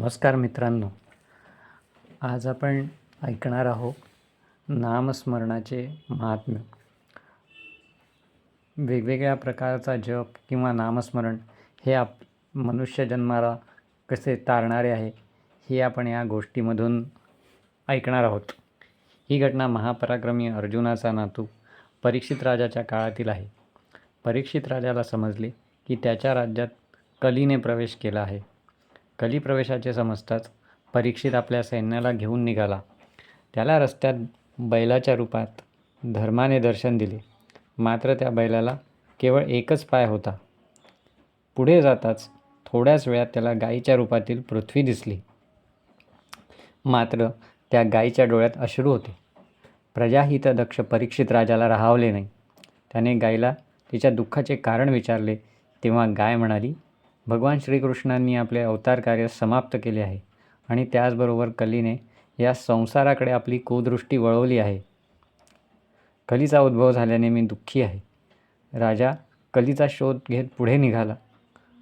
नमस्कार मित्रांनो. आज आपण ऐकणार आहोत नामस्मरणाचे महात्म्य. वेगवेगळ्या प्रकारचा जप किंवा नामस्मरण हे आप मनुष्य जन्माला कसे तारणारे आहे हे आपण या गोष्टीमधून ऐकणार आहोत. ही घटना महापराक्रमी अर्जुनाचा नातू परीक्षित राजाच्या काळातील आहे. परीक्षित राजाला समजले की त्याच्या राज्यात कलीने प्रवेश केला आहे. कलीप्रवेशाचे समजताच परीक्षित आपल्या सैन्याला घेऊन निघाला. त्याला रस्त्यात बैलाच्या रूपात धर्माने दर्शन दिले. मात्र त्या बैलाला केवळ एकच पाय होता. पुढे जाताच थोड्याच वेळात त्याला गायीच्या रूपातील पृथ्वी दिसली. मात्र त्या गायीच्या डोळ्यात अश्रू होते. प्रजाहितदक्ष परीक्षित राजाला राहावले नाही. त्याने गायीला तिच्या दुःखाचे कारण विचारले तेव्हा गाय म्हणाली भगवान श्रीकृष्णांनी आपले अवतार कार्य समाप्त केले आहे. आणि त्याचबरोबर कलीने या संसाराकडे आपली कुदृष्टी वळवली आहे. कलीचा उद्भव झाल्याने मी दुःखी आहे. राजा कलीचा शोध घेत पुढे निघाला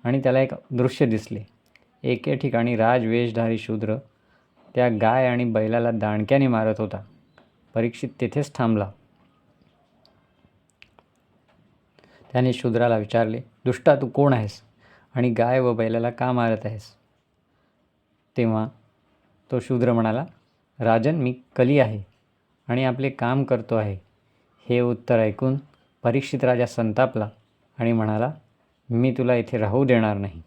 आणि त्याला एक दृश्य दिसले. एके ठिकाणी राजवेशधारी शूद्र त्या गाय आणि बैलाला दाणक्याने मारत होता. परीक्षित तेथेच थांबला. त्याने शूद्राला विचारले दुष्टा तू कोण आहेस? आणि गाय व बैलाला का मारत आहेस? तेव्हा तो शूद्र म्हणाला राजन मी कली आहे आणि आपले काम करतो आहे. हे उत्तर ऐकून परीक्षित राजा संतापला आणि म्हणाला मी तुला इथे राहू देणार नाही.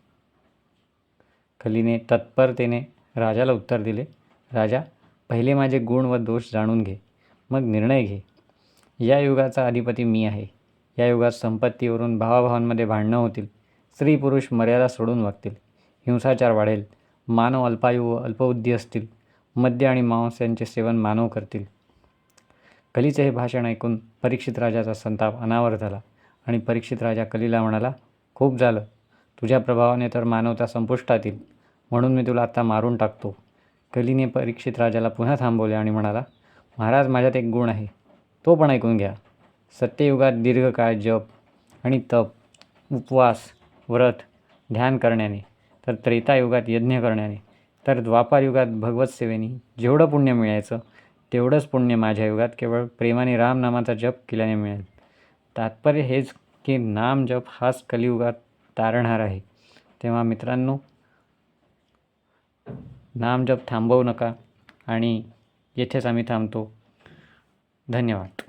कलीने तत्परतेने राजाला उत्तर दिले राजा पहिले माझे गुण व दोष जाणून घे मग निर्णय घे. या युगाचा अधिपती मी आहे. या युगात संपत्तीवरून भावाभावांमध्ये भांडणं होतील. स्त्री पुरुष मर्यादा सोडून वागतील. हिंसाचार वाढेल. मानव अल्पायू व अल्पबुद्धी असतील. मद्य आणि मांस यांचे सेवन मानव करतील. कलीचे हे भाषण ऐकून परीक्षित राजाचा संताप अनावर झाला आणि परीक्षित राजा कलीला म्हणाला खूप झालं. तुझ्या प्रभावाने तर मानवता संपुष्टात येईल म्हणून मी तुला आत्ता मारून टाकतो. कलीने परीक्षित राजाला पुन्हा थांबवले आणि म्हणाला महाराज माझ्यात एक गुण आहे. तो पण ऐकून घ्या. सत्ययुगात दीर्घकाळ जप आणि तप उपवास व्रत ध्यान करण्याने तर त्रेतायुगात यज्ञ करण्याने तर द्वापारयुगात भगवत सेवेने जेवढं पुण्य मिळायचं तेवढंच पुण्य माझ्या युगात केवळ प्रेमाने रामनामाचा जप केल्याने मिळेल. तात्पर्य हेच की नाम जप हाच कलियुगात तारणार आहे. तेव्हा मित्रांनो नाम जप थांबवू नका आणि येथेच आम्ही थांबतो. धन्यवाद.